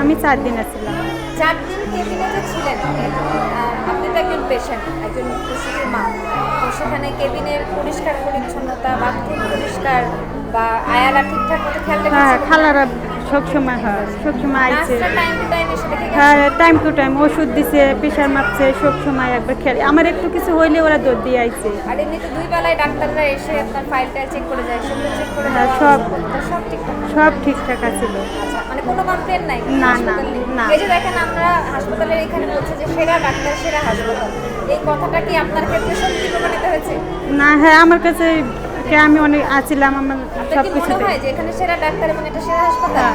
আমি চার দিন আছিলাম। চার দিন কেবিনে যে ছিলেন। আপনি তো একজন পেশেন্ট একজন প্রসূতির মা। তো সেখানে কেবিনের পরিষ্কার পরিচ্ছন্নতা বাথরুম পরিষ্কার বা আয়ারা ঠিকঠাক মতো খেয়াল হ্যাঁ খালারা সবসময় হয় সবসময় আইছে। টাইম টু টাইম হ্যাঁ টাইম টু টাইম ওষুধ দিছে প্রেশার মাপছে সব সময় একবার খেলে আমার একটু কিছু হইলে ওরা দৌড় দিয়ে আইছে। আর এমনিতে দুই বেলায় ডাক্তাররা এসে আপনার ফাইলটা চেক করে যায় সেগুলো চেক করে হ্যাঁ, দেওয়া সব। সব ঠিকঠাক। সব ঠিকঠাক আচ্ছা মানে কোনো কমপ্লেন নাই। না, না, না। এই যে দেখেন আমরা হাসপাতালের এখানে বলছে যে সেরা ডাক্তার সেরা হাসপাতাল এই কথাটা কি আপনার ক্ষেত্রে সত্যি প্রমাণিত হয়েছে? না হ্যাঁ আমার কাছে কে আমি অনেক আছিলাম আমার সব কি কিছুতে মনে হয় যে এখানে সেরা ডাক্তার এবং এটা সেরা হাসপাতাল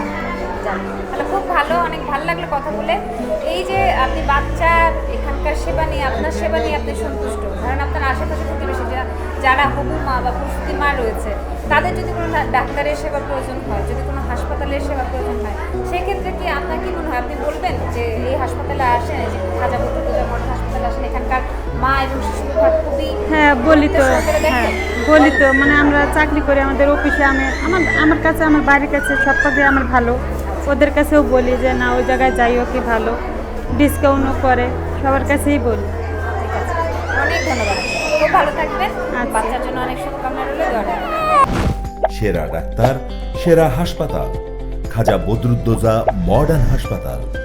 যাক, তাহলে খুব ভালো অনেক ভালো লাগল কথা বলে। এই যে আপনি বাচ্চার এখানকার সেবা নিয়ে আপনার সেবা নিয়ে আপনি সন্তুষ্ট। কারণ আপনার আশেপাশে প্রতিবেশী যারা যারা হবু মা বা প্রসূতি মা রয়েছে তাদের যদি কোনো ডাক্তারের সেবা প্রয়োজন হয় যদি কোনো হাসপাতালের সেবা প্রয়োজন হয়। সেক্ষেত্রে কি আপনার কি মনে হয়? আপনি বলবেন যে এই হাসপাতালে আসেন যে খাজা বদর পূজা মঠে হাসপাতালে আসেন এখানকার মা এবং শিশু বিভাগ খুবই হ্যাঁ বলি তো হ্যাঁ বলি তো মানে আমরা চাকরি করি আমাদের অফিসে আমি আমার আমার কাছে আমার বাড়ির কাছে সব কাজে আমার ভালো। ওদের কাছেও বলি যে না ওই জায়গায় যাইও কি ভালো। ডিসকাউন্টও করে সবার কাছেই বলি। ঠিক আছে অনেক ধন্যবাদ। খুব ভালো থাকবেন। আচ্ছা। বাচ্চার জন্য অনেক শুভকামনা রইল। সেরা ডাক্তার সেরা হাসপাতাল। খাজা বদরুদ্দোজা মডার্ন হাসপাতাল।